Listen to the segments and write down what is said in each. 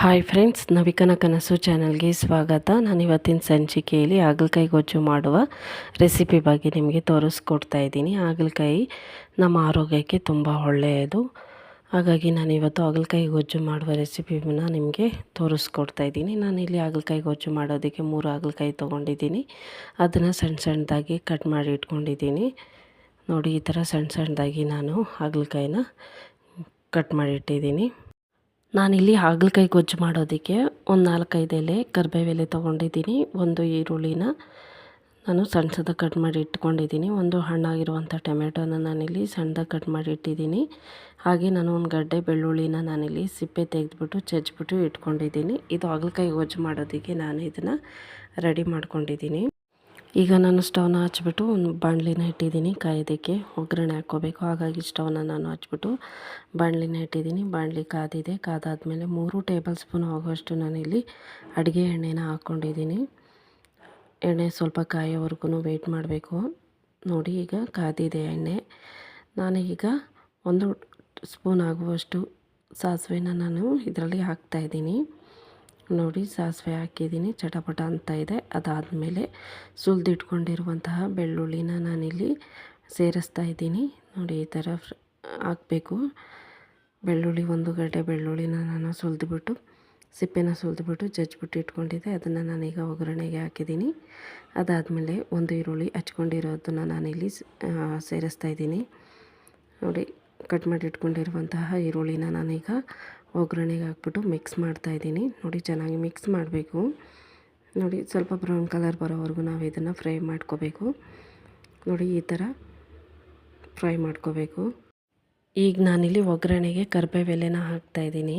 Hi friends ನವಿಕನ ಕನಸು ಚಾನಲ್ಗೆ ಸ್ವಾಗತ. ನಾನು ಇವತ್ತಿನ ಸಂಚಿಕೆಯಲ್ಲಿ ಹಾಗಲಕಾಯಿ ಗೊಜ್ಜು ಮಾಡುವ ರೆಸಿಪಿ ಬಗ್ಗೆ ನಿಮಗೆ ತೋರಿಸ್ಕೊಡ್ತಾ ಇದ್ದೀನಿ. ಹಾಗಲಕಾಯಿ ನಮ್ಮ ಆರೋಗ್ಯಕ್ಕೆ ತುಂಬ ಒಳ್ಳೆಯದು. ಹಾಗಾಗಿ ನಾನು ಇವತ್ತು ಹಾಗಲಕಾಯಿ ಗೊಜ್ಜು ಮಾಡುವ ರೆಸಿಪಿನ ನಿಮಗೆ ತೋರಿಸ್ಕೊಡ್ತಾ ಇದ್ದೀನಿ. ನಾನಿಲ್ಲಿ ಹಾಗಲಕಾಯಿ ಗೊಜ್ಜು ಮಾಡೋದಕ್ಕೆ ಮೂರು ಹಾಗಲಕಾಯಿ ತೊಗೊಂಡಿದ್ದೀನಿ. ಅದನ್ನು ಸಣ್ಣ ಸಣ್ಣದಾಗಿ ಕಟ್ ಮಾಡಿ ಇಟ್ಕೊಂಡಿದ್ದೀನಿ. ನೋಡಿ, ಈ ಥರ ಸಣ್ಣ ಸಣ್ಣದಾಗಿ ನಾನು ಹಾಗಲಕಾಯಿನ ಕಟ್ ಮಾಡಿ ಇಟ್ಟಿದ್ದೀನಿ. ನಾನಿಲ್ಲಿ ಹಾಗಲಕಾಯಿ ಗೊಜ್ಜು ಮಾಡೋದಕ್ಕೆ ಒಂದು ನಾಲ್ಕೈದು ಎಲೆ ಕರ್ಬೇವು ಎಲೆ ತೊಗೊಂಡಿದ್ದೀನಿ, ಒಂದು ಈರುಳ್ಳಿನ ನಾನು ಸಣ್ಣದಾಗಿ ಕಟ್ ಮಾಡಿ ಇಟ್ಕೊಂಡಿದ್ದೀನಿ, ಒಂದು ಹಣ್ಣಾಗಿರುವಂಥ ಟೊಮೆಟೊನ ನಾನಿಲ್ಲಿ ಸಣ್ಣದಾಗಿ ಕಟ್ ಮಾಡಿ ಇಟ್ಟಿದ್ದೀನಿ, ಹಾಗೆ ನಾನು ಒಂದು ಗಡ್ಡೆ ಬೆಳ್ಳುಳ್ಳಿನ ನಾನಿಲ್ಲಿ ಸಿಪ್ಪೆ ತೆಗೆದುಬಿಟ್ಟು ಚಜ್ಬಿಟ್ಟು ಇಟ್ಕೊಂಡಿದ್ದೀನಿ, ಇದು ಹಾಗಲಕಾಯಿ ಗೊಜ್ಜು ಮಾಡೋದಕ್ಕೆ ನಾನು ಇದನ್ನು ರೆಡಿ ಮಾಡ್ಕೊಂಡಿದ್ದೀನಿ. ಈಗ ನಾನು ಸ್ಟವ್ನ ಹಚ್ಬಿಟ್ಟು ಒಂದು ಬಾಣಲಿನ ಇಟ್ಟಿದ್ದೀನಿ ಕಾಯೋದಕ್ಕೆ. ಒಗ್ಗರಣೆ ಹಾಕ್ಕೋಬೇಕು. ಹಾಗಾಗಿ ಸ್ಟವ್ನ ನಾನು ಹಚ್ಬಿಟ್ಟು ಬಾಣಲಿನ ಇಟ್ಟಿದ್ದೀನಿ. ಬಾಣಲಿ ಕಾದಿದೆ. ಕಾದಾದಮೇಲೆ ಮೂರು ಟೇಬಲ್ ಸ್ಪೂನ್ ಆಗುವಷ್ಟು ನಾನಿಲ್ಲಿ ಅಡುಗೆ ಎಣ್ಣೆನ ಹಾಕ್ಕೊಂಡಿದ್ದೀನಿ. ಎಣ್ಣೆ ಸ್ವಲ್ಪ ಕಾಯೋವರೆಗೂ ವೆಯ್ಟ್ ಮಾಡಬೇಕು. ನೋಡಿ, ಈಗ ಕಾದಿದೆ ಎಣ್ಣೆ. ನಾನೀಗ ಒಂದು ಸ್ಪೂನ್ ಆಗುವಷ್ಟು ಸಾಸಿವೆನ ನಾನು ಇದರಲ್ಲಿ ಹಾಕ್ತಾಯಿದ್ದೀನಿ ನೋಡಿ ಸಾಸಿವೆ ಹಾಕಿದ್ದೀನಿ, ಚಟಪಟ ಅಂತ ಇದೆ. ಅದಾದಮೇಲೆ ಸುಲಿದಿಟ್ಕೊಂಡಿರುವಂತಹ ಬೆಳ್ಳುಳ್ಳಿನ ನಾನಿಲ್ಲಿ ಸೇರಿಸ್ತಾ ಇದ್ದೀನಿ. ನೋಡಿ, ಈ ಥರ ಹಾಕಬೇಕು. ಬೆಳ್ಳುಳ್ಳಿ ಒಂದು ಗಡ್ಡೆ ಬೆಳ್ಳುಳ್ಳಿನ ನಾನು ಸುಲಿದ್ಬಿಟ್ಟು, ಸಿಪ್ಪೆನ ಸುಲಿದ್ಬಿಟ್ಟು ಜಜ್ಜಿಬಿಟ್ಟು ಇಟ್ಕೊಂಡಿದ್ದೆ. ಅದನ್ನು ನಾನೀಗ ಒಗ್ಗರಣೆಗೆ ಹಾಕಿದ್ದೀನಿ. ಅದಾದಮೇಲೆ ಒಂದು ಈರುಳ್ಳಿ ಹಚ್ಕೊಂಡಿರೋದನ್ನು ನಾನಿಲ್ಲಿ ಸೇರಿಸ್ತಾ ಇದ್ದೀನಿ. ನೋಡಿ, ಕಟ್ ಮಾಡಿ ಇಟ್ಕೊಂಡಿರುವಂತಹ ಈರುಳ್ಳಿನ ನಾನೀಗ ಒಗ್ಗರಣೆಗೆ ಹಾಕ್ಬಿಟ್ಟು ಮಿಕ್ಸ್ ಮಾಡ್ತಾಯಿದ್ದೀನಿ ನೋಡಿ ಚೆನ್ನಾಗಿ ಮಿಕ್ಸ್ ಮಾಡಬೇಕು. ನೋಡಿ ಸ್ವಲ್ಪ ಬ್ರೌನ್ ಕಲರ್ ಬರೋವರೆಗೂ ನಾವು ಇದನ್ನು ಫ್ರೈ ಮಾಡ್ಕೋಬೇಕು. ನೋಡಿ ಈ ಥರ ಫ್ರೈ ಮಾಡ್ಕೋಬೇಕು. ಈಗ ನಾನಿಲ್ಲಿ ಒಗ್ಗರಣೆಗೆ ಕರ್ಬೇವೆಲೆನ ಹಾಕ್ತಾಯಿದ್ದೀನಿ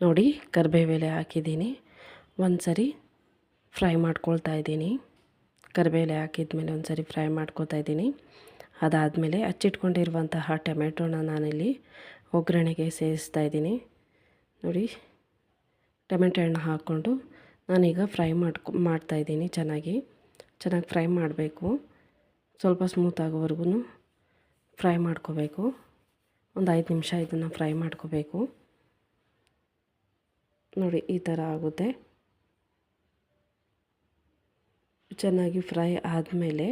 ನೋಡಿ ಕರ್ಬೇವೆಲೆ ಹಾಕಿದ್ದೀನಿ. ಒಂದು ಸರಿ ಫ್ರೈ ಮಾಡ್ಕೊಳ್ತಾ ಇದ್ದೀನಿ. ಕರಿಬೇಲೆ ಹಾಕಿದ್ಮೇಲೆ ಒಂದು ಸರಿ ಫ್ರೈ ಮಾಡ್ಕೊತಾ ಇದ್ದೀನಿ. ಅದಾದಮೇಲೆ ಹಚ್ಚಿಟ್ಕೊಂಡಿರುವಂತಹ ಟೊಮೆಟೊನ ನಾನಿಲ್ಲಿ ಒಗ್ಗರಣೆಗೆ ಸೇರಿಸ್ತಾ ಇದ್ದೀನಿ. ನೋಡಿ ಟೊಮೆಟೊ ಹಣ್ಣು ಹಾಕ್ಕೊಂಡು ನಾನೀಗ ಫ್ರೈ ಮಾಡ್ಕೊ ಮಾಡ್ತಾಯಿದ್ದೀನಿ ಚೆನ್ನಾಗಿ. ಚೆನ್ನಾಗಿ ಫ್ರೈ ಮಾಡಬೇಕು. ಸ್ವಲ್ಪ ಸ್ಮೂತ್ ಆಗೋವರೆಗೂ ಫ್ರೈ ಮಾಡ್ಕೋಬೇಕು. ಒಂದು ಐದು ನಿಮಿಷ ಇದನ್ನು ಫ್ರೈ ಮಾಡ್ಕೋಬೇಕು. ನೋಡಿ, ಈ ಥರ ಆಗುತ್ತೆ. ಚೆನ್ನಾಗಿ ಫ್ರೈ ಆದಮೇಲೆ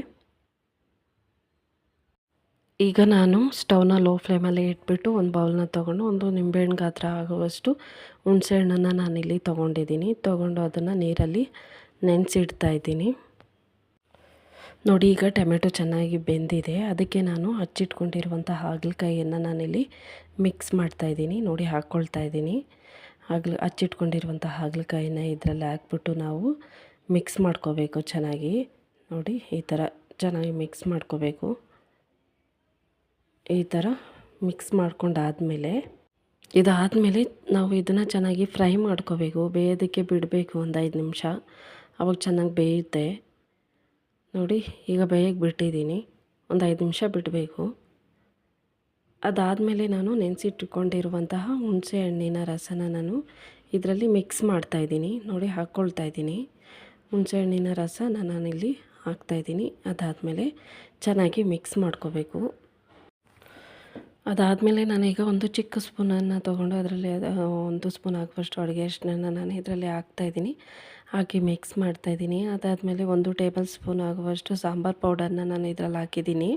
ಈಗ ನಾನು ಸ್ಟವ್ನ ಲೋ ಫ್ಲೇಮಲ್ಲಿ ಇಟ್ಬಿಟ್ಟು ಒಂದು ಬೌಲ್ನ ತೊಗೊಂಡು ಒಂದು ನಿಂಬೆಹಣ್ಣು ಗಾತ್ರ ಆಗುವಷ್ಟು ಹುಣಸೆ ಹಣ್ಣನ್ನು ನಾನಿಲ್ಲಿ ತೊಗೊಂಡಿದ್ದೀನಿ. ತೊಗೊಂಡು ಅದನ್ನು ನೀರಲ್ಲಿ ನೆನೆಸಿಡ್ತಾ ಇದ್ದೀನಿ. ನೋಡಿ, ಈಗ ಟೊಮೆಟೊ ಚೆನ್ನಾಗಿ ಬೆಂದಿದೆ. ಅದಕ್ಕೆ ನಾನು ಹಚ್ಚಿಟ್ಕೊಂಡಿರುವಂಥ ಹಾಗಲಕಾಯಿಯನ್ನು ನಾನಿಲ್ಲಿ ಮಿಕ್ಸ್ ಮಾಡ್ತಾ ಇದ್ದೀನಿ. ನೋಡಿ, ಹಾಕ್ಕೊಳ್ತಾ ಇದ್ದೀನಿ. ಹಾಗಲ, ಹಚ್ಚಿಟ್ಕೊಂಡಿರುವಂಥ ಹಾಗಲಕಾಯಿನ ಇದರಲ್ಲಿ ಹಾಕ್ಬಿಟ್ಟು ನಾವು ಮಿಕ್ಸ್ ಮಾಡ್ಕೋಬೇಕು ಚೆನ್ನಾಗಿ. ನೋಡಿ, ಈ ಥರ ಚೆನ್ನಾಗಿ ಮಿಕ್ಸ್ ಮಾಡ್ಕೋಬೇಕು. ಈ ಥರ ಮಿಕ್ಸ್ ಮಾಡ್ಕೊಂಡಾದಮೇಲೆ, ಇದಾದಮೇಲೆ ನಾವು ಇದನ್ನು ಚೆನ್ನಾಗಿ ಫ್ರೈ ಮಾಡ್ಕೋಬೇಕು, ಬೇಯೋದಕ್ಕೆ ಬಿಡಬೇಕು ಒಂದು ಐದು ನಿಮಿಷ. ಅವಾಗ ಚೆನ್ನಾಗಿ ಬೇಯುತ್ತೆ. ನೋಡಿ, ಈಗ ಬೇಯಕ್ಕೆ ಬಿಟ್ಟಿದ್ದೀನಿ. ಒಂದು ಐದು ನಿಮಿಷ ಬಿಡಬೇಕು. ಅದಾದಮೇಲೆ ನಾನು ನೆನೆಸಿಟ್ಟುಕೊಂಡಿರುವಂತಹ ಹುಣಸೆ ಹಣ್ಣಿನ ರಸನ ನಾನು ಇದರಲ್ಲಿ ಮಿಕ್ಸ್ ಮಾಡ್ತಾಯಿದ್ದೀನಿ ನೋಡಿ ಹಾಕ್ಕೊಳ್ತಾ ಇದ್ದೀನಿ. ಹುಣಸೆ ಹಣ್ಣಿನ ರಸನ ನಾನಿಲ್ಲಿ ಹಾಕ್ತಾಯಿದ್ದೀನಿ ಅದಾದಮೇಲೆ ಚೆನ್ನಾಗಿ ಮಿಕ್ಸ್ ಮಾಡ್ಕೋಬೇಕು. ಅದಾದಮೇಲೆ ನಾನೀಗ ಒಂದು ಚಿಕ್ಕ ಸ್ಪೂನನ್ನು ತೊಗೊಂಡು ಅದರಲ್ಲಿ ಒಂದು ಸ್ಪೂನ್ ಹಾಕುವಷ್ಟು ಅಡುಗೆ ಅಷ್ಟನ್ನ ನಾನು ಇದರಲ್ಲಿ ಹಾಕ್ತಾಯಿದ್ದೀನಿ ಹಾಕಿ ಮಿಕ್ಸ್ ಮಾಡ್ತಾಯಿದ್ದೀನಿ ಅದಾದಮೇಲೆ ಒಂದು ಟೇಬಲ್ ಸ್ಪೂನ್ ಆಗುವಷ್ಟು ಸಾಂಬಾರು ಪೌಡರ್ನ ನಾನು ಇದರಲ್ಲಿ ಹಾಕಿದ್ದೀನಿ.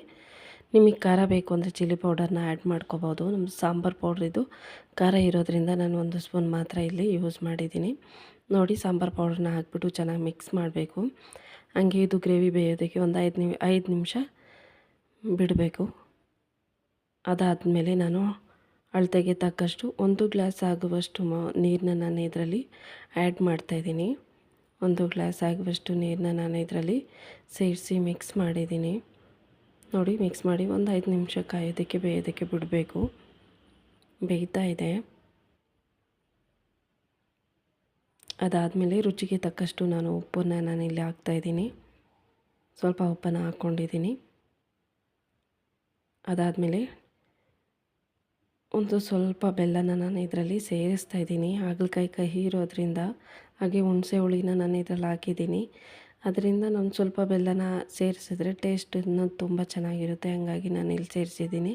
ನಿಮಗೆ ಖಾರ ಬೇಕು ಅಂದರೆ ಚಿಲ್ಲಿ ಪೌಡರ್ನ ಆ್ಯಡ್ ಮಾಡ್ಕೋಬೋದು. ನಮ್ಮ ಸಾಂಬಾರು ಪೌಡ್ರಿದು ಖಾರ ಇರೋದ್ರಿಂದ ನಾನು ಒಂದು ಸ್ಪೂನ್ ಮಾತ್ರ ಇಲ್ಲಿ ಯೂಸ್ ಮಾಡಿದ್ದೀನಿ. ನೋಡಿ, ಸಾಂಬಾರು ಪೌಡ್ರನ್ನ ಹಾಕ್ಬಿಟ್ಟು ಚೆನ್ನಾಗಿ ಮಿಕ್ಸ್ ಮಾಡಬೇಕು. ಹಂಗೆ ಇದು ಗ್ರೇವಿ ಬೇಯೋದಕ್ಕೆ ಒಂದು ಐದು ನಿಮಿ, ಐದು ನಿಮಿಷ ಬಿಡಬೇಕು. ಅದಾದಮೇಲೆ ನಾನು ಅಳತೆಗೆ ತಕ್ಕಷ್ಟು ಒಂದು ಗ್ಲಾಸ್ ಆಗುವಷ್ಟು ಮ ನೀರನ್ನ ನಾನು ಇದರಲ್ಲಿ ಆ್ಯಡ್ ಮಾಡ್ತಾಯಿದ್ದೀನಿ ಒಂದು ಗ್ಲಾಸ್ ಆಗುವಷ್ಟು ನೀರನ್ನ ನಾನು ಇದರಲ್ಲಿ ಸೇರಿಸಿ ಮಿಕ್ಸ್ ಮಾಡಿದ್ದೀನಿ. ನೋಡಿ, ಮಿಕ್ಸ್ ಮಾಡಿ ಒಂದು ಐದು ನಿಮಿಷ ಕಾಯೋದಕ್ಕೆ ಬೇಯೋದಕ್ಕೆ ಬಿಡಬೇಕು. ಬೇಯ್ತಾ ಇದೆ. ಅದಾದಮೇಲೆ ರುಚಿಗೆ ತಕ್ಕಷ್ಟು ನಾನು ಉಪ್ಪನ್ನು ಇಲ್ಲಿ ಹಾಕ್ತಾಯಿದ್ದೀನಿ ಸ್ವಲ್ಪ ಉಪ್ಪನ್ನು ಹಾಕ್ಕೊಂಡಿದ್ದೀನಿ. ಅದಾದಮೇಲೆ ಒಂದು ಸ್ವಲ್ಪ ಬೆಲ್ಲನ ನಾನು ಇದರಲ್ಲಿ ಸೇರಿಸ್ತಾ ಇದ್ದೀನಿ. ಹಾಗಲಕಾಯಿ ಕಹಿ ಇರೋದ್ರಿಂದ ಹಾಗೆ ಹುಣಸೆ ಹುಳಿನ ನಾನು ಇದರಲ್ಲಿ ಹಾಕಿದ್ದೀನಿ. ಅದರಿಂದ ನಾನು ಸ್ವಲ್ಪ ಬೆಲ್ಲನ ಸೇರಿಸಿದ್ರೆ ಟೇಸ್ಟ್ ಇನ್ನೂ ತುಂಬ ಚೆನ್ನಾಗಿರುತ್ತೆ. ಹಾಗಾಗಿ ನಾನು ಇಲ್ಲಿ ಸೇರಿಸಿದ್ದೀನಿ.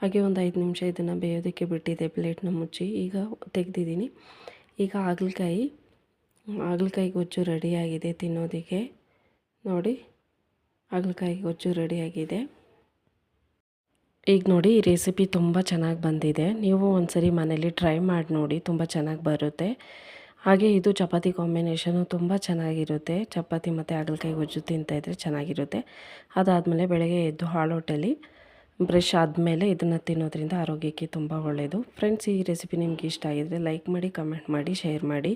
ಹಾಗೆ ಒಂದು ಐದು ನಿಮಿಷ ಇದನ್ನು ಬೇಯೋದಕ್ಕೆ ಬಿಟ್ಟಿದ್ದೆ ಪ್ಲೇಟ್ನ ಮುಚ್ಚಿ. ಈಗ ತೆಗೆದಿದ್ದೀನಿ. ಈಗ ಹಾಗಲಕಾಯಿ ಹಾಗಲಕಾಯಿ ಗೊಜ್ಜು ರೆಡಿಯಾಗಿದೆ ತಿನ್ನೋದಕ್ಕೆ. ನೋಡಿ, ಹಾಗಲಕಾಯಿ ಗೊಜ್ಜು ರೆಡಿಯಾಗಿದೆ. ಈಗ ನೋಡಿ ಈ ರೆಸಿಪಿ ತುಂಬ ಚೆನ್ನಾಗಿ ಬಂದಿದೆ. ನೀವು ಒಂದ್ಸರಿ ಮನೇಲಿ ಟ್ರೈ ಮಾಡಿ ನೋಡಿ, ತುಂಬ ಚೆನ್ನಾಗಿ ಬರುತ್ತೆ. ಹಾಗೆ ಇದು ಚಪಾತಿ ಕಾಂಬಿನೇಷನು ತುಂಬ ಚೆನ್ನಾಗಿರುತ್ತೆ. ಚಪಾತಿ ಮತ್ತು ಹಾಗಲಕಾಯಿ ಗೊಜ್ಜು ತಿಂತಾಯಿದ್ರೆ ಚೆನ್ನಾಗಿರುತ್ತೆ. ಅದಾದಮೇಲೆ ಬೆಳಗ್ಗೆ ಎದ್ದು ಹಾಳೊಟ್ಟೆಲಿ ಬ್ರಷ್ ಆದಮೇಲೆ ಇದನ್ನು ತಿನ್ನೋದ್ರಿಂದ ಆರೋಗ್ಯಕ್ಕೆ ತುಂಬ ಒಳ್ಳೆಯದು ಫ್ರೆಂಡ್ಸ್, ಈ ರೆಸಿಪಿ ನಿಮ್ಗೆ ಇಷ್ಟ ಆಗಿದರೆ ಲೈಕ್ ಮಾಡಿ, ಕಮೆಂಟ್ ಮಾಡಿ, ಶೇರ್ ಮಾಡಿ.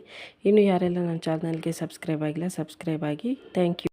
ಇನ್ನು ಯಾರೆಲ್ಲ ನನ್ನ ಚಾನಲ್ಗೆ ಸಬ್ಸ್ಕ್ರೈಬ್ ಆಗಿಲ್ಲ, ಸಬ್ಸ್ಕ್ರೈಬ್ ಆಗಿ. Thank you.